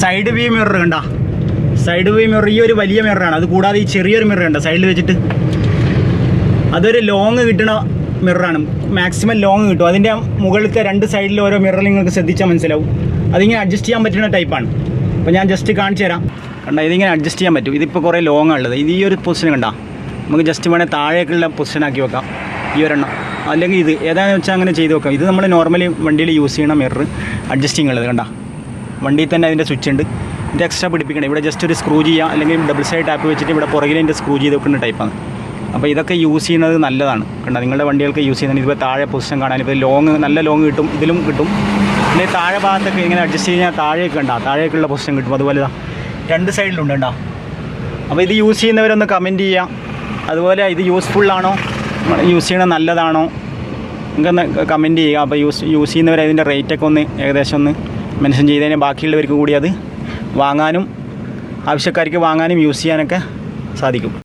Side view mirror കണ്ട. Side view mirror ഈ ഒരു വലിയ മിററാണ് അത് കൂടാതെ ഈ ചെറിയൊരു മിറർ ഉണ്ട്. സൈഡിൽ വെച്ചിട്ട് അതൊരു ലോങ് കിട്ടണ മിററാണ് മാക്സിമം ലോങ് കിട്ടും. അതിന്റെ മുകളിലത്തെ രണ്ട് സൈഡിൽ ഓരോ മിറർ നിങ്ങൾക്ക് ശ്രദ്ധിച്ചാൽ മനസ്സിലാവും. അതിങ്ങനെ അഡ്ജസ്റ്റ് ചെയ്യാൻ പറ്റുന്ന ടൈപ്പാണ് അപ്പോൾ ഞാൻ ജസ്റ്റ് കാണിച്ചു തരാം. കണ്ട? ഇതിങ്ങനെ അഡ്ജസ്റ്റ് ചെയ്യാൻ പറ്റും. ഇതിപ്പോൾ കുറേ ലോങ് ഉള്ളത് ഇത് ഈ ഒരു പൊസിഷൻ കണ്ട. നമുക്ക് ജസ്റ്റ് വേണേൽ താഴേക്കുള്ള പൊസിഷൻ ആക്കി വെക്കാം. ഈ ഒരെണ്ണം. അല്ലെങ്കിൽ ഇത്. ഏതാണെന്ന് വെച്ചാൽ അങ്ങനെ ചെയ്ത് വെക്കാം. ഇത് നമ്മൾ നോർമലി വണ്ടിയിൽ യൂസ് ചെയ്യണ മിറർ അഡ്ജസ്റ്റിംഗ് ഉള്ളത് കണ്ട. വണ്ടിയിൽ തന്നെ അതിന്റെ സ്വിച്ച് ഉണ്ട്. ഇത് എക്സ്ട്രാ പിടിപ്പിക്കണം ഇവിടെ ജസ്റ്റ് ഒരു സ്ക്രൂ ചെയ്യാം. അല്ലെങ്കിൽ ഡബിൾ സൈഡ് ടാപ്പ് വെച്ചിട്ട് ഇവിടെ പുറകിൽ അതിന്റെ സ്ക്രൂ ചെയ്ത് വെക്കുന്ന ടൈപ്പാണ് അപ്പോൾ ഇതൊക്കെ യൂസ് ചെയ്യുന്നത് നല്ലതാണ്. കണ്ടോ? നിങ്ങളുടെ വണ്ടികൾക്ക് യൂസ് ചെയ്യുന്നത് ഇതിപ്പോൾ താഴെ പൊസിഷൻ കാണാൻ ഇപ്പോൾ ലോങ് നല്ല ലോങ് കിട്ടും. ഇതിലും കിട്ടും. പിന്നെ താഴെ ഭാഗത്തൊക്കെ ഇങ്ങനെ അഡ്ജസ്റ്റ് കഴിഞ്ഞാൽ താഴേക്ക് ഉണ്ടാ താഴേക്കുള്ള പൊസിഷൻ കിട്ടും. അതുപോലെ ദാ രണ്ട് സൈഡിലുണ്ട് ഉണ്ടാ അപ്പോൾ ഇത് യൂസ് ചെയ്യുന്നവരൊന്ന് കമന്റ് ചെയ്യാം. അതുപോലെ ഇത് യൂസ്ഫുള്ളാണോ യൂസ് ചെയ്യണത് നല്ലതാണോ? നിങ്ങൾക്കൊന്ന് കമന്റ് ചെയ്യുക. അപ്പോൾ യൂസ് യൂസ് ചെയ്യുന്നവർ അതിന്റെ റേറ്റൊക്കെ ഒന്ന് ഏകദേശം ഒന്ന് മെൻഷൻ ചെയ്തതിന് ബാക്കിയുള്ളവർക്ക് കൂടി അത് വാങ്ങാനും ആവശ്യക്കാർക്ക് വാങ്ങാനും യൂസ് ചെയ്യാനൊക്കെ സാധിക്കും.